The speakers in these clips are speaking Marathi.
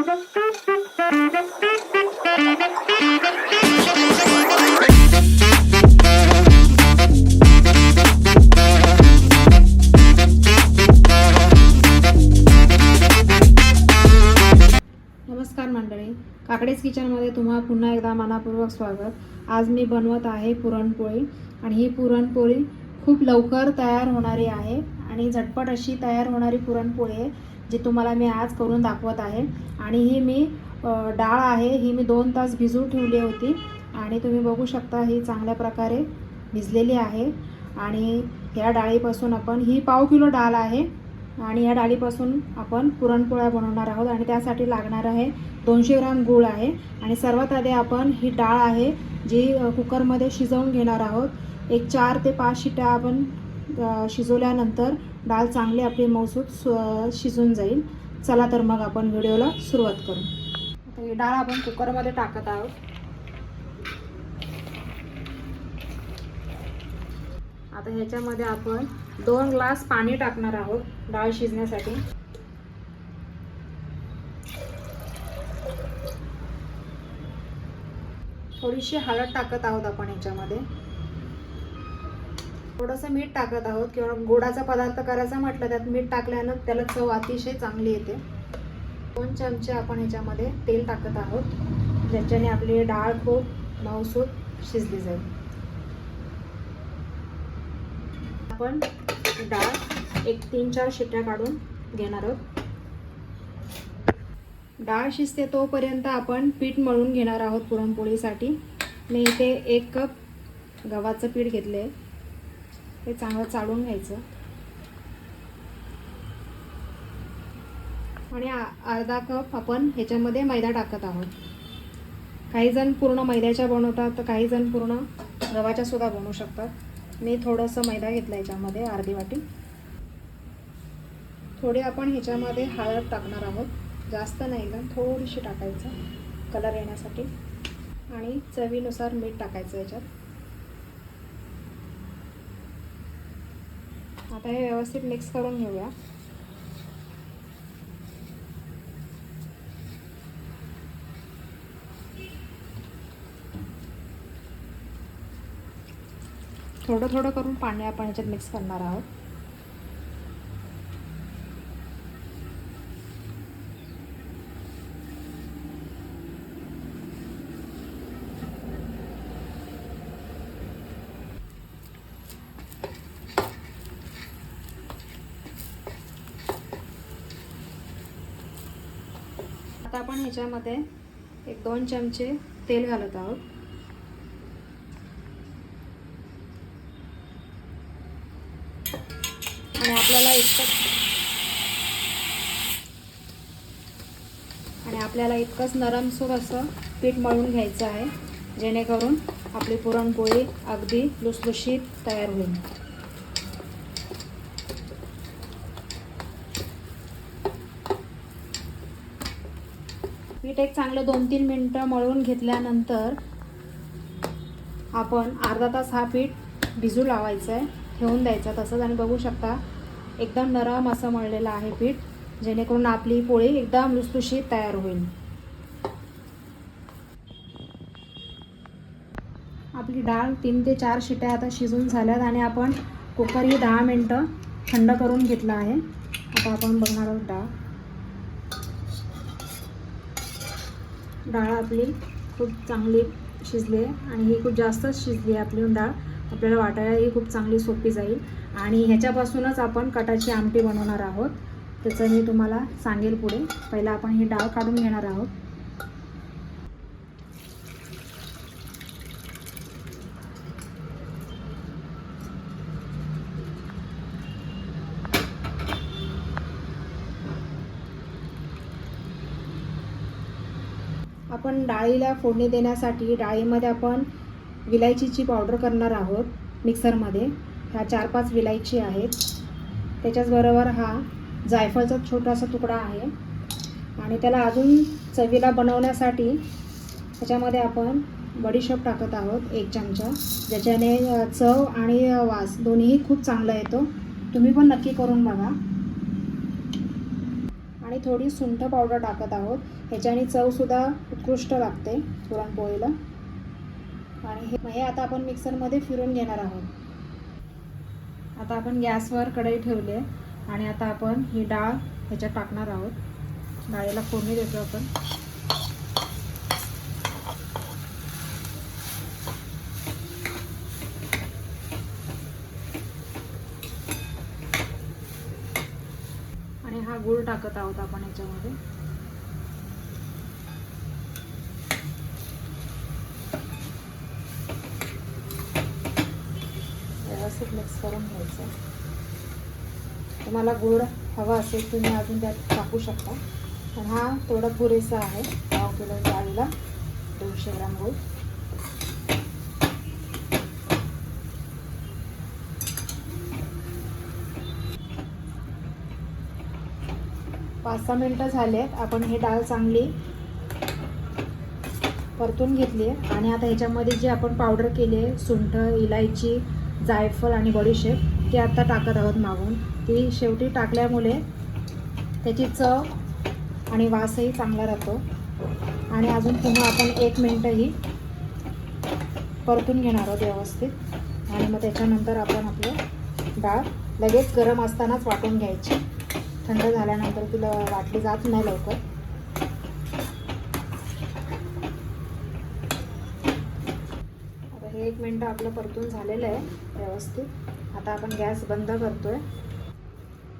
नमस्कार मंडळी. काकडेज किचनमध्ये तुम्हाला पुन्हा एकदा मनापूर्वक स्वागत. आज मी बनवत आहे पुरणपोळी आणि ही पुरणपोळी खूप लवकर तयार होणारी आहे आणि झटपट अशी तयार होणारी पुरणपोळी आहे. जी तुम्हाला मी आज करून दाखवत आहे. आणि ही मी डाळ आहे. ही मी दोन तास भिजून ठेवली होती. आणि तुम्ही बघू शकता ही चांगल्या प्रकारे भिजलेली आहे. आणि ह्या डाळीपासून आपण ही पाव किलो डाळ आहे. आणि या डाळीपासून आपण पुरणपोळ्या बनवणार आहोत. आणि त्यासाठी लागणार आहे दोनशे ग्राम गूळ आहे. आणि सर्वात आधी आपण ही डाळ आहे जी कुकरमध्ये शिजवून घेणार आहोत. एक चार ते पाच शिट्या आपण शिजवल्यानंतर डाळ चांगली आपली मौसूद सु- शिजून जाईल. चला तर मग आपण व्हिडिओला सुरुवात करू. आता ही डाळ आपण कुकरमध्ये टाकत आहोत. आता ह्याच्यामध्ये आपण दोन ग्लास पाणी टाकणार आहोत डाळ शिजण्यासाठी. थोडीशी हळद टाकत आहोत आपण ह्याच्यामध्ये. थोडंसं मीठ टाकत आहोत. किंवा गोडाचा पदार्थ करायचा म्हटलं त्यात मीठ टाकल्यानं त्याला चव अतिशय चांगली येते. दोन चमचे आपण ह्याच्यामध्ये तेल टाकत आहोत. ज्याच्याने आपली डाळ खूप मऊसूत शिजली जाईल. आपण डाळ एक तीन चार शिट्ट्या काढून घेणार आहोत. डाळ शिजते तोपर्यंत आपण पीठ मळून घेणार आहोत पुरणपोळीसाठी. मी इथे एक कप गव्हाचं पीठ घेतलं आहे ते चांगलं चाळून घ्यायचं. आणि अर्धा कप आपण ह्याच्यामध्ये मैदा टाकत आहोत. काही जण पूर्ण मैद्याच्या बनवतात तर काही जण पूर्ण गव्हाच्या सुद्धा बनवू शकतात. मी थोडंसं मैदा घेतला याच्यामध्ये अर्धी वाटी. थोडी आपण ह्याच्यामध्ये हळद टाकणार आहोत. जास्त नाही का थोडीशी टाकायचं. कलर येण्यासाठी. आणि चवीनुसार मीठ टाकायचं याच्यात. आता हे व्यवस्थित मिक्स करून घेऊया. थोडं थोडं करून पाणी आपण ह्याच्यात मिक्स करणार आहोत. आता आपण ह्याच्यामध्ये एक दोन चमचे तेल घालत आहोत. आणि आपल्याला इतकंच आणि आपल्याला इतकंच नरमसूर असं पीठ मळून घ्यायचं आहे जेणेकरून आपली पुरणपोळी अगदी लुसलुशीत तयार होईल. एक चांगलं दोन तीन मिनटं मळून घेतल्यानंतर आपण अर्धा तास हा पीठ भिजू लावायचं आहे ठेवून द्यायचा तसंच आणि बघू शकता एकदम नरम असं मळलेलं आहे पीठ जेणेकरून आपली पोळी एकदम लुसलुशीत तयार होईल. आपली डाळ तीन ते चार शिट्या आता शिजून झाल्यात आणि आपण कुकर ही दहा मिनटं थंड करून घेतला आहे. आता आपण बघणार आहोत डाळ. डाळ आपली खूप चांगली शिजली आहे आणि ही खूप जास्तच शिजली आहे आपली डाळ. आपल्याला वाटायला ही खूप चांगली सोपी जाईल. आणि ह्याच्यापासूनच आपण कटाची आमटी बनवणार आहोत. त्याचं मी तुम्हाला सांगेल पुढे. पहिला आपण ही डाळ काढून घेणार आहोत. आपण डाळीला फोडणी देण्यासाठी डाळीमध्ये आपण विलायचीची पावडर करणार आहोत मिक्सरमध्ये ह्या चार पाच विलायची आहेत. त्याच्याचबरोबर हा जायफळचा छोटासा तुकडा आहे. आणि त्याला अजून चवीला बनवण्यासाठी त्याच्यामध्ये आपण बडीशोप टाकत आहोत एक चमचा. ज्याच्याने चव आणि वास दोन्हीही खूप चांगला येतो. तुम्ही पण नक्की करून बघा. थोडी सुंठ पावडर टाकत आहोत. ह्याच्याने चवसुद्धा उत्कृष्ट लागते पुरणपोळीला. आणि हे हे आता आपण मिक्सरमध्ये फिरून घेणार आहोत. आता आपण गॅसवर कढई ठेवली आहे. आणि आता आपण ही डाळ ह्याच्यात टाकणार आहोत. डाळीला फोडणी देतो आपण आणि हा गूळ टाकत आहोत आपण याच्यामध्ये. व्यवस्थित मिक्स करून घ्यायचं. तुम्हाला गोड हवा असेल तुम्ही अजून त्यात टाकू शकता. पण हा थोडा पुरेसा आहे पाव किलो डाळीला दोनशे ग्राम गोड. पाच सहा मिनटं झालेत. आपण हे डाळ चांगली परतून घेतली आहे. आणि आता ह्याच्यामध्ये जी आपण पावडर केली आहे सुंठ इलायची जायफळ आणि बडीशेप ती आता टाकत आहोत मागून. ती शेवटी टाकल्यामुळे त्याची चव आणि वासही चांगला राहतो. आणि अजून पुन्हा आपण एक मिनटंही परतून घेणार आहोत व्यवस्थित. आणि मग त्याच्यानंतर आपण आपलं डाळ लगेच गरम असतानाच वाटून घ्यायची. थंड झाल्यानंतर तिला वाटली जात नाही लवकर. आता हे एक मिनटं आपलं परतून झालेलं आहे व्यवस्थित. आता आपण गॅस बंद करतोय.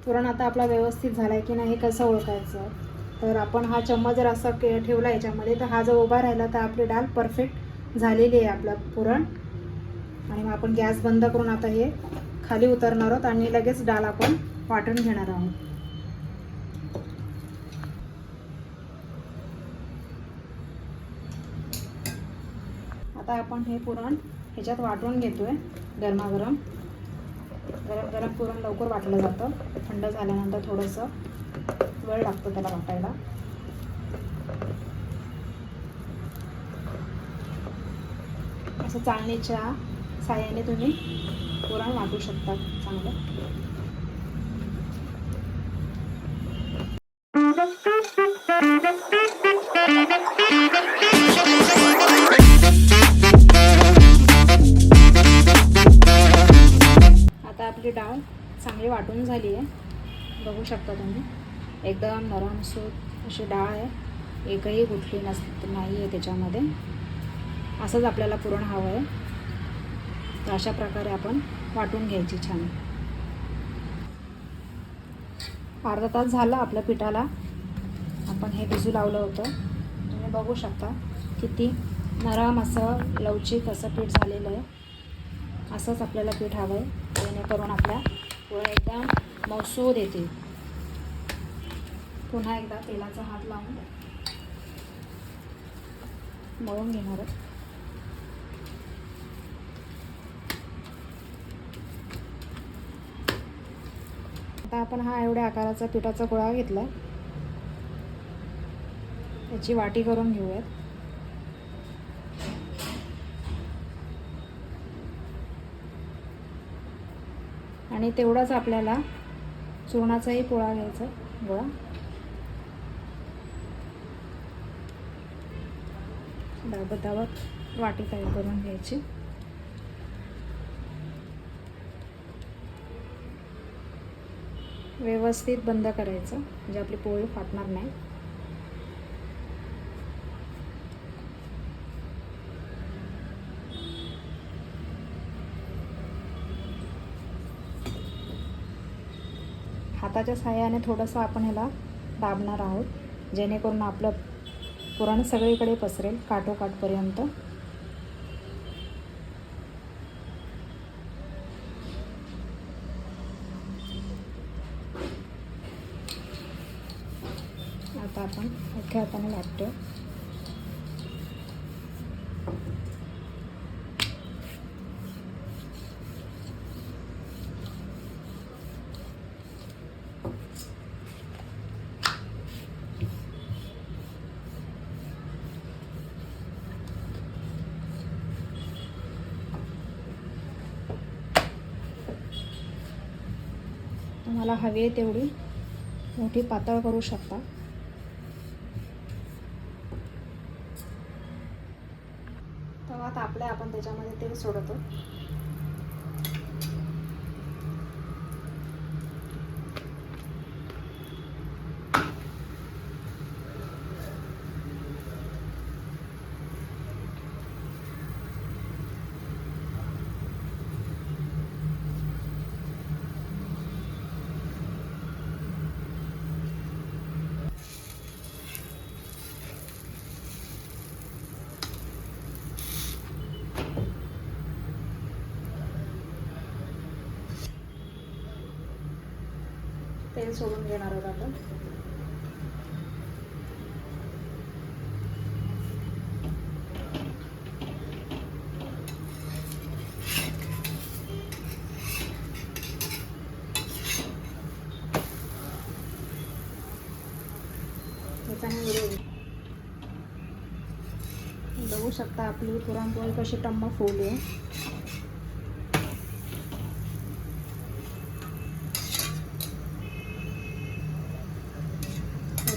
पुरण आता आपला व्यवस्थित झाला आहे की नाही हे कसं ओळखायचं? तर आपण हा चम्मच जर असा के ठेवला याच्यामध्ये तर हा जर उभा राहिला तर आपली डाळ परफेक्ट झालेली आहे आपलं पुरण. आणि मग आपण गॅस बंद करून आता हे खाली उतरणार आहोत आणि लगेच डाळ आपण वाटून घेणार आहोत. आता आपण हे पुरण ह्याच्यात वाटून घेतो आहे गरमागरम. गरम गरम पुरण लवकर वाटलं जातं. थंड झाल्यानंतर थोडंसं वेळ लागतो त्याला वाटायला. असं चाळणीच्या साह्याने तुम्ही पुरण वाटू शकता चांगलं. वाटून झाली आहे. बघू शकता तुम्ही. एकदम नरम सूत अशी डाळ आहे. एकही गुठली नस नाही आहे त्याच्यामध्ये. असंच आपल्याला पुरण हवं आहे. तर अशा प्रकारे आपण वाटून घ्यायची छान. अर्धा तास झाला आपल्या पिठाला. आपण हे भिजू लावलं होतं. तुम्ही बघू शकता किती नरम असं लवचिक असं पीठ झालेलं आहे. असंच आपल्याला पीठ हवं आहे. जेणेकरून आपल्या पुन्हा एकदा मौसूद येते. पुन्हा एकदा तेलाचा हात लावून मळून घेणार आता आपण हा एवढ्या आकाराचा पिठाचा गोळा घेतला त्याची वाटी करून घेऊयात. आणि तेवढाच आपल्याला चूर्णाचाही पोळा घ्यायचा गोळा. दाबतावर वाटी तयार करून घ्यायची. व्यवस्थित बंद करायचं म्हणजे आपली पोळी फाटणार नाही. हाताच्या साह्याने थोडंसं आपण ह्याला दाबणार आहोत जेणेकरून आपलं पुरण सगळीकडे पसरेल काठोकाठपर्यंत. आता आपण अख्ख्या हाताने लाटतो तुम्हाला हवी आहे तेवढी मोठी पातळ करू शकता. तेव्हा तापले आपण त्याच्यामध्ये तेल सोडतो. तेल सोडून घेणार आहोत आपण. बघू शकता आपली पुरणपोळी कशी टम्म फुगली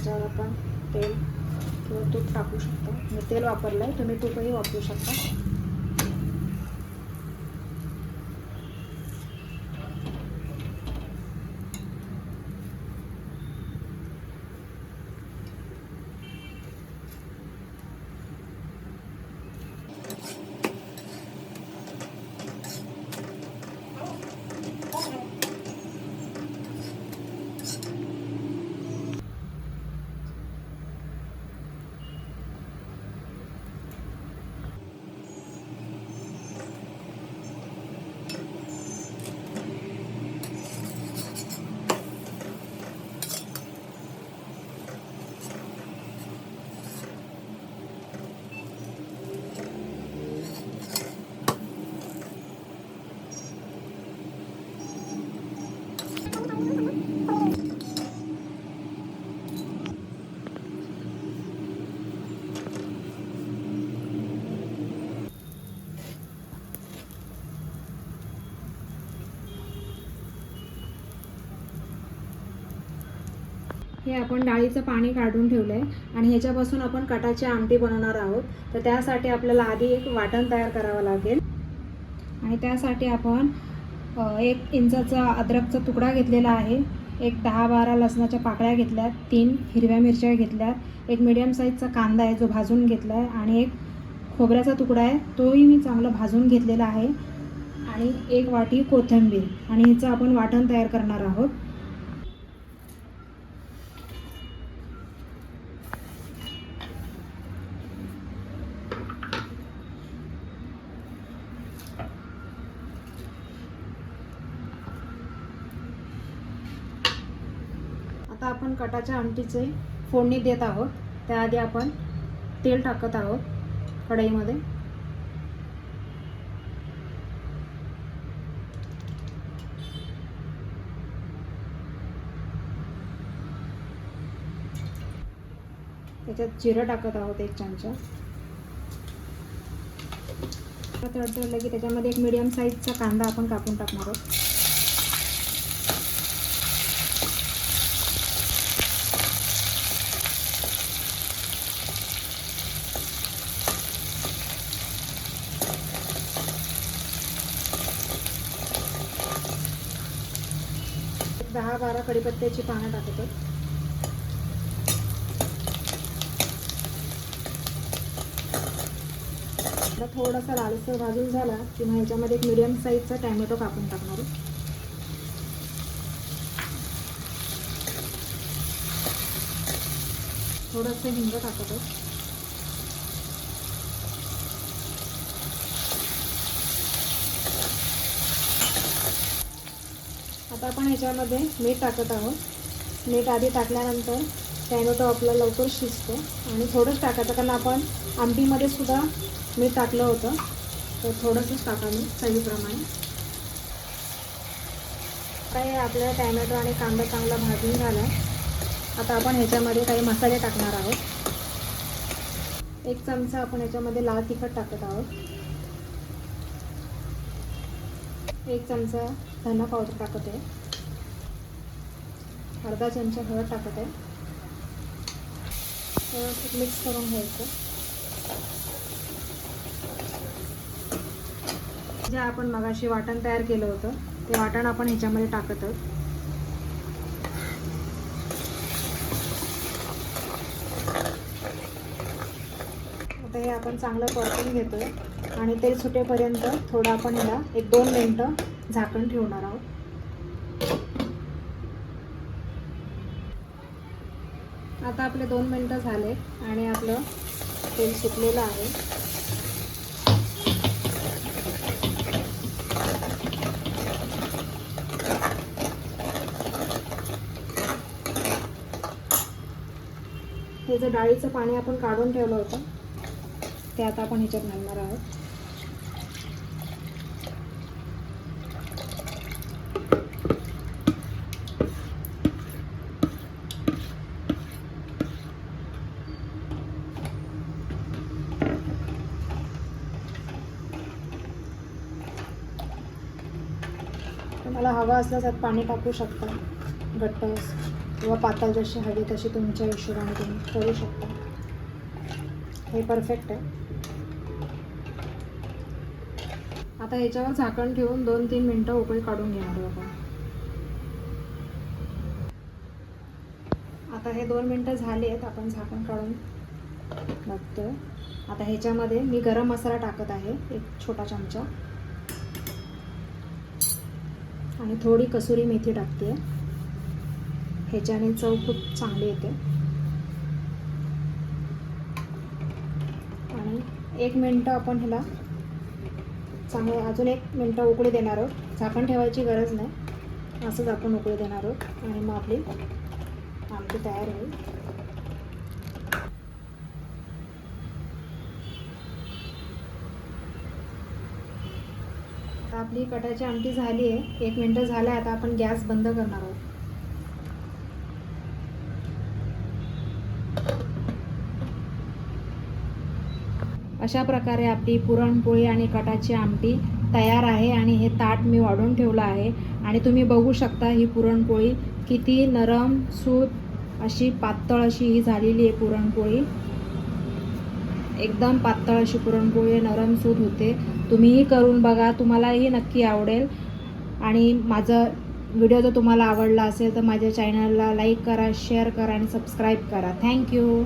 याच्यावर आपण तेल किंवा तूप टाकू शकतो. मी तेल वापरलं आहे तुम्ही तूपही वापरू शकता. हे आपण डाळीचं पाणी काढून ठेवलं आहे आणि ह्याच्यापासून आपण कटाची आमटी बनवणार आहोत. तर त्यासाठी आपल्याला आधी एक वाटण तयार करावं लागेल. आणि त्यासाठी आपण एक इंचाचा अद्रकचा तुकडा घेतलेला आहे. एक दहा बारा लसणाच्या पाकळ्या घेतल्यात तीन हिरव्या मिरच्या घेतल्यात एक मिडियम साईजचा कांदा आहे जो भाजून घेतला आहे आणि एक खोबऱ्याचा तुकडा आहे. तोही मी चांगला भाजून घेतलेला आहे. आणि एक वाटी कोथिंबीर आणि ह्याचं आपण वाटण तयार करणार आहोत आता आपण कटाच्या आमटीचे फोडणी देत आहोत. त्याआधी आपण तेल टाकत आहोत कढईमध्ये. त्याच्यात जिरं टाकत आहोत एक चमचा. तडतडलं की त्याच्यामध्ये एक मिडियम साईजचा कांदा आपण कापून टाकणार आहोत एक दहा बारा कढीपत्त्याची पानं टाकतो आता थोडासा लालसर भाजून झाला की मग ह्याच्यामध्ये एक मिडियम साईजचा टॅमॅटो कापून टाकणार आहे. थोडंसं हिंग टाकतो आता आपण ह्याच्यामध्ये मीठ टाकत आहोत. मीठ आधी टाकल्यानंतर टॅमॅटो आपला लवकर शिजतो आणि थोडंच टाकायचं कारण आपण आंबीमध्ये सुद्धा मीठ टाकलं होतं. तर थोडंसंच टाका मी चवीप्रमाणे. काही आपल्याला टॅमॅटो आणि कांदा चांगला भाजून झाला. आता आपण ह्याच्यामध्ये काही मसाले टाकणार आहोत. एक चमचा आपण ह्याच्यामध्ये लाल तिखट टाकत आहोत. एक चमचा धना पावडर टाकत. आहे अर्धा चमचा हळद टाकत. आहे व्यवस्थित मिक्स करून घ्यायचं. जे आपण मगाशी वाटण तयार केलं होतं ते वाटण आपण ह्याच्यामध्ये टाकत आहोत. आता हे आपण चांगलं परतून घेतोय. आणि तेल सुटेपर्यंत थोडं आपण ह्याला एक दोन मिनटं झाकण ठेवणार आहोत. आता आपले दोन मिनटं झाले आणि आपलं तेल सुकलेलं आहे. हे जे डाळीचं पाणी आपण काढून ठेवलं होतं ते आता आपण ह्याच्यात घालणार आहोत तुम्हाला हवा असल्यास त्यात पाणी टाकू शकता. घट्ट किंवा पातळ जशी हवी तशी तुमच्या हिशोबाने तुम्ही करू शकता. हे परफेक्ट आहे. आता ह्याच्यावर झाकण ठेवून दोन तीन मिनटं उकळी काढून घेणार आहोत आपण. आता हे दोन मिनटं झाली आहेत आपण झाकण काढून बघतो आता ह्याच्यामध्ये मी गरम मसाला टाकत आहे एक छोटा चमचा. आणि थोडी कसुरी मेथी टाकते. ह्याच्याने चव खूप चांगली येते. आणि एक मिनटं आपण ह्याला चांगलं अजून एक मिनटं उकळी देणार आहोत. झाकण ठेवायची गरज नाही. असंच आपण उकळी देणार आहोत. आणि मग आपली आमटी तयार होईल. आता आपली कटाची आमटी झाली आहे. एक मिनटं झालं आहे आता आपण गॅस बंद करणार आहोत. अशा प्रकारे आपली पुरणपोळी आणि कटाची आमटी तयार आहे आणि हे ताट मी वाढून ठेवलं आहे. आणि तुम्ही बघू शकता ही पुरणपोळी किती नरम सूत अशी पातळ अशी ही झालेली आहे पुरणपोळी. एकदम पातळ अशी पुरणपोळी नरम सूत होते. तुम्हीही करून बघा तुम्हालाही नक्की आवडेल. आणि माझं व्हिडिओ जर तुम्हाला आवडला असेल तर माझ्या चॅनलला लाईक करा शेअर करा आणि सबस्क्राईब करा. थँक्यू